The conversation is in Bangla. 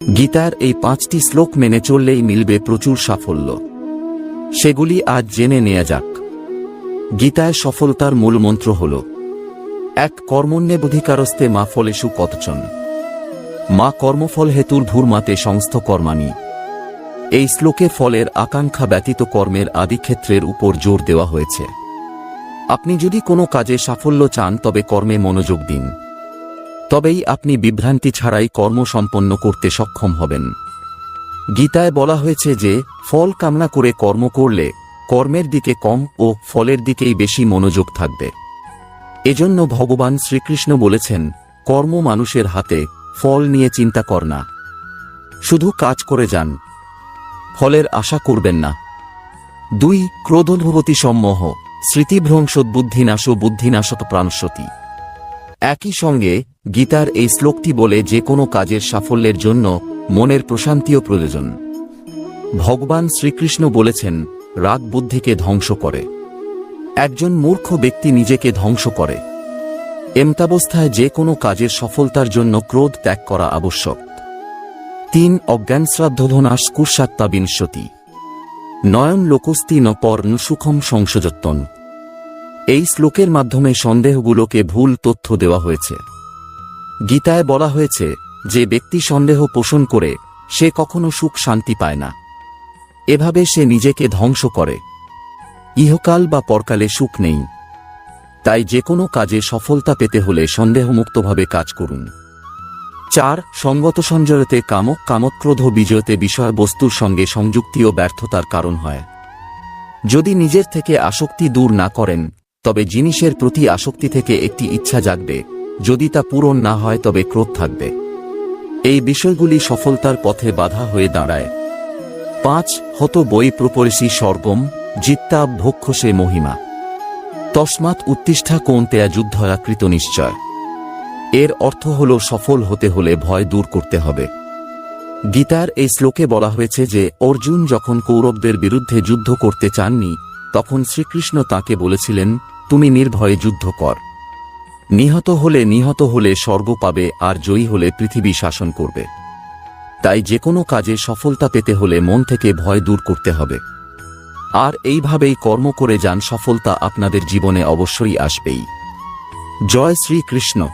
গীতার এই পাঁচটি শ্লোক মেনে চললেই মিলবে প্রচুর সাফল্য। সেগুলি আজ জেনে নেওয়া যাক। গীতায় সফলতার মূল মন্ত্র হল, এক কর্মণ্যেবধিকারস্তে মা ফলেষু কতচন। মা কর্মফল হেতুর ভূর্মাতে সংস্থ কর্মাণী। এই শ্লোকে ফলের আকাঙ্ক্ষা ব্যতীত কর্মের আদিক্ষেত্রের উপর জোর দেওয়া হয়েছে। আপনি যদি কোনো কাজে সাফল্য চান তবে কর্মে মনোযোগ দিন। তবেই আপনি বিভ্রান্তি ছাড়াই কর্ম সম্পন্ন করতে সক্ষম হবেন। গীতায় বলা হয়েছে যে, ফল কামনা করে কর্ম করলে কর্মের দিকে কম ও ফলের দিকেই বেশি মনোযোগ থাকবে। এজন্য ভগবান শ্রীকৃষ্ণ বলেছেন, কর্ম মানুষের হাতে, ফল নিয়ে চিন্তা কর না। শুধু কাজ করে যান। ফলের আশা করবেন না। দুই ক্রোধনুভূতি সম্মোহ, স্মৃতিভ্রংশোদ্বুদ্ধিনাশ বুদ্ধিনাশত প্রাণসতী একই সঙ্গে গীতার এই শ্লোকটি বলে যে কোনো কাজের সাফল্যের জন্য মনের প্রশান্তিও প্রয়োজন। ভগবান শ্রীকৃষ্ণ বলেছেন, রাগ বুদ্ধিকে ধ্বংস করে। একজন মূর্খ ব্যক্তি নিজেকে ধ্বংস করে। এমতাবস্থায় যে কোনো কাজের সফলতার জন্য ক্রোধ ত্যাগ করা আবশ্যক। তিন অজ্ঞান শ্রাদ্ধধনাশ কুর্ষাত্তা বিংশতি নয়ন লোকস্তি ন পর সুখম সংশোজত্তন এই শ্লোকের মাধ্যমে সন্দেহগুলোকে ভুল তথ্য দেওয়া হয়েছে। গীতায় বলা হয়েছে, যে ব্যক্তি সন্দেহ পোষণ করে, সে কখনো সুখ শান্তি পায় না। এভাবে সে নিজেকে ধ্বংস করে। ইহকাল বা পরকালে সুখ নেই। তাই যে কোনো কাজে সফলতা পেতে হলে সন্দেহমুক্তভাবে কাজ করুন। চার, সঙ্গত সঞ্জয়তে কামক, কামক্রোধ বিজয়তে বিষয়বস্তুর সঙ্গে সংযুক্তি ও ব্যর্থতার কারণ হয়। যদি নিজের থেকে আসক্তি দূর না করেন, তবে জিনিসের প্রতি আসক্তি থেকে একটি ইচ্ছা জাগবে। যদি তা পূরণ না হয় তবে ক্রোধ থাকবে। এই বিষয়গুলি সফলতার পথে বাধা হয়ে দাঁড়ায়। পাঁচ, হত বই প্রপরিসি স্বর্গম, জিত্তা ভক্ষসে মহিমা। তস্মাৎ উত্তিষ্ঠা কোনতেয়া যুদ্ধয়া কৃত নিশ্চয়। এর অর্থ হল সফল হতে হলে ভয় দূর করতে হবে। গীতার এই শ্লোকে বলা হয়েছে যে, অর্জুন যখন কৌরবদের বিরুদ্ধে যুদ্ধ করতে চাননি, তখন শ্রীকৃষ্ণ তাকে বলেছিলেন, তুমি নির্ভয়ে যুদ্ধ কর। নিহত হলে নিহত হলে স্বর্গ পাবে আর জয়ী হলে পৃথিবী শাসন করবে। তাই যে কোনো কাজে সফলতা পেতে হলে মন থেকে ভয় দূর করতে হবে। আর এইভাবেই কর্ম করে যান সফলতা আপনাদের জীবনে অবশ্যই আসবেই। জয় শ্রীকৃষ্ণ।